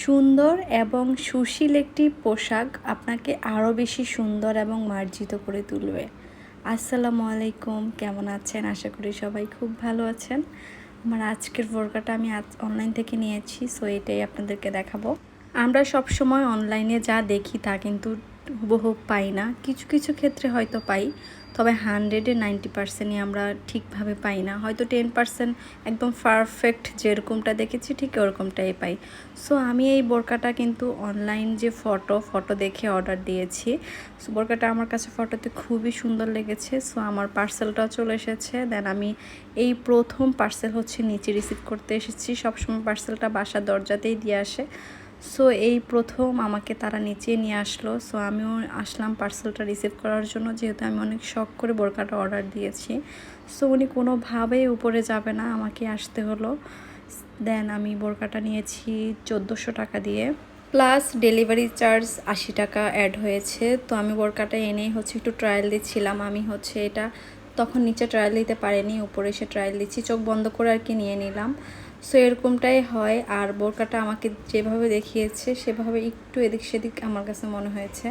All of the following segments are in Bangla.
সুন্দর এবং সুশীল একটি পোশাক আপনাকে আরও বেশি সুন্দর এবং মার্জিত করে তুলবে। আসসালামু আলাইকুম, কেমন আছেন? আশা করি সবাই খুব ভালো আছেন। আমার আজকের বোরকাটা আমি আজ অনলাইন থেকে নিয়েছি সো এটাই আপনাদেরকে দেখাবো। আমরা সব সময় অনলাইনে যা দেখি তা কিন্তু হুবহু পাই না। কিছু কিছু ক্ষেত্রে হয়তো পাই, তবে হান্ড্রেডে নাইনটি পার্সেন্টই আমরা ঠিকভাবে পাই না। হয়তো টেন পার্সেন্ট একদম পারফেক্ট যেরকমটা দেখেছি, ঠিক ওরকমটাই পাই। সো আমি এই বোরকাটা কিন্তু অনলাইন যে ফটো ফটো দেখে অর্ডার দিয়েছি। সো বোরকাটা আমার কাছে ফটোতে খুবই সুন্দর লেগেছে। সো আমার পার্সেলটাও চলে এসেছে। দেন আমি এই প্রথম পার্সেল হচ্ছে নিচে রিসিভ করতে এসেছি। সবসময় পার্সেলটা বাসার দরজাতেই দিয়ে আসে। সো এই প্রথম আমাকে তারা নিচে নিয়ে আসলো। সো আমিও আসলাম পার্সেলটা রিসিভ করার জন্য, যেহেতু আমি অনেক শখ করে বোরকাটা অর্ডার দিয়েছি। সো উনি কোনোভাবেই উপরে যাবে না, আমাকে আসতে হলো। দেন আমি বোরকাটা নিয়েছি চোদ্দোশো টাকা দিয়ে। প্লাস ডেলিভারি চার্জ আশি টাকা অ্যাড হয়েছে। তো আমি বোরকাটা এনেই হচ্ছে একটু ট্রায়াল দিচ্ছিলাম। আমি হচ্ছে এটা তখন নিচে ট্রায়াল দিতে পারিনি, উপরে এসে ট্রায়াল দিচ্ছি। চোখ বন্ধ করে আর কি নিয়ে নিলাম। সো এরকমটাই হয়। আর বোরকাটা আমাকে যেভাবে দেখিয়েছে, সেভাবে একটু এদিক সেদিক আমার কাছে মনে হয়েছে।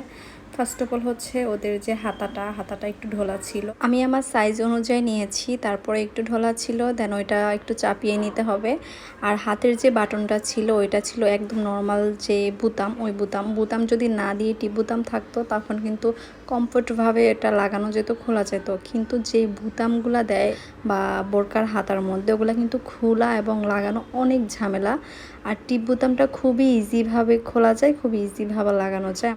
ফার্স্ট অফ অল হচ্ছে ওদের যে হাতাটা হাতাটা একটু ঢোলা ছিল। আমি আমার সাইজ অনুযায়ী নিয়েছি, তারপরে একটু ঢোলা ছিল দেন ওইটা একটু চাপিয়ে নিতে হবে। আর হাতের যে বাটনটা ছিল, ওইটা ছিল একদম নর্মাল যে বুতাম, ওই বুতাম। বুতাম যদি না দিয়ে টিপ বুতাম থাকতো, তখন কিন্তু কমফোর্টভাবে এটা লাগানো যেত, খোলা যেত। কিন্তু যে বুতামগুলো দেয় বা বোরকার হাতার মধ্যে, ওগুলো কিন্তু খোলা এবং লাগানো অনেক ঝামেলা। আর টিপ বুতামটা খুবই ইজিভাবে খোলা যায়, খুব ইজিভাবে লাগানো যায়।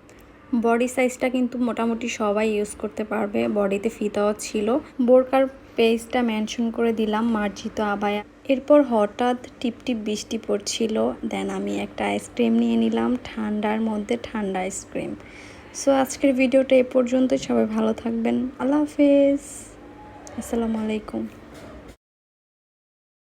বডি সাইজটা কিন্তু মোটামুটি সবাই ইউজ করতে পারবে। বডিতে ফিতাও ছিল। বোরকার পেজটা মেনশন করে দিলাম, মার্জিত আবায়া। এরপর হঠাৎ টিপ টিপ বৃষ্টি পড়ছিল। দেন আমি একটা আইসক্রিম নিয়ে নিলাম, ঠান্ডার মধ্যে ঠান্ডা আইসক্রিম সো আজকের ভিডিওটা এ পর্যন্তই। সবাই ভালো থাকবেন। আল্লাহ হাফেজ। আসসালামু আলাইকুম।